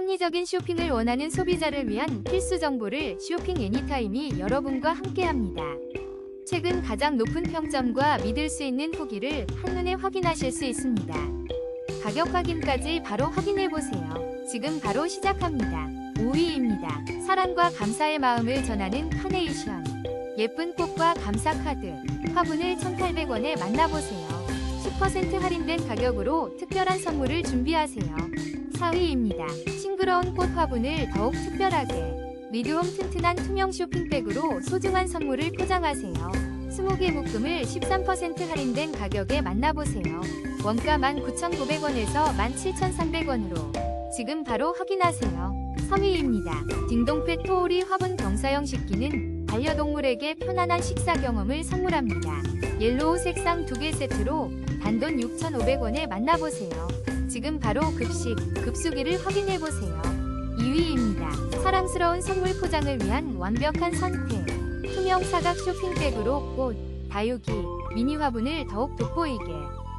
합리적인 쇼핑을 원하는 소비자를 위한 필수 정보를 쇼핑 애니타임이 여러분과 함께합니다. 최근 가장 높은 평점과 믿을 수 있는 후기를 한눈에 확인하실 수 있습니다. 가격 확인까지 바로 확인해 보세요. 지금 바로 시작합니다. 5위입니다. 사랑과 감사의 마음을 전하는 카네이션. 예쁜 꽃과 감사 카드. 화분을 1,800원에 만나보세요. 10% 할인된 가격으로 특별한 선물을 준비하세요. 4위입니다. 싱그러운 꽃 화분을 더욱 특별하게. 리드홈 튼튼한 투명 쇼핑백으로 소중한 선물을 포장하세요. 20개 묶음을 13% 할인된 가격에 만나보세요. 원가 19,900원에서 17,300원으로 지금 바로 확인하세요. 3위입니다. 딩동펫 토오리 화분 경사형 식기는 반려동물에게 편안한 식사 경험을 선물합니다. 옐로우 색상 2개 세트로 단돈 6,500원에 만나보세요. 지금 바로 급식, 급수기를 확인해보세요. 2위입니다. 사랑스러운 선물 포장을 위한 완벽한 선택. 투명 사각 쇼핑백으로 꽃, 다육이, 미니 화분을 더욱 돋보이게.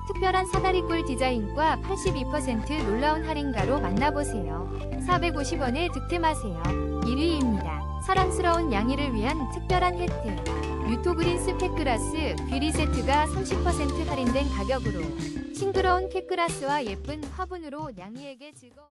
특별한 사다리꼴 디자인과 82% 놀라운 할인가로 만나보세요. 450원에 득템하세요. 1위입니다. 사랑스러운 양이를 위한 특별한 혜택. 뮤토그린 스펙글라스 귀리 세트가 30% 할인된 가격으로 싱그러운 캣글라스와 예쁜 화분으로 냥이에게 즐거운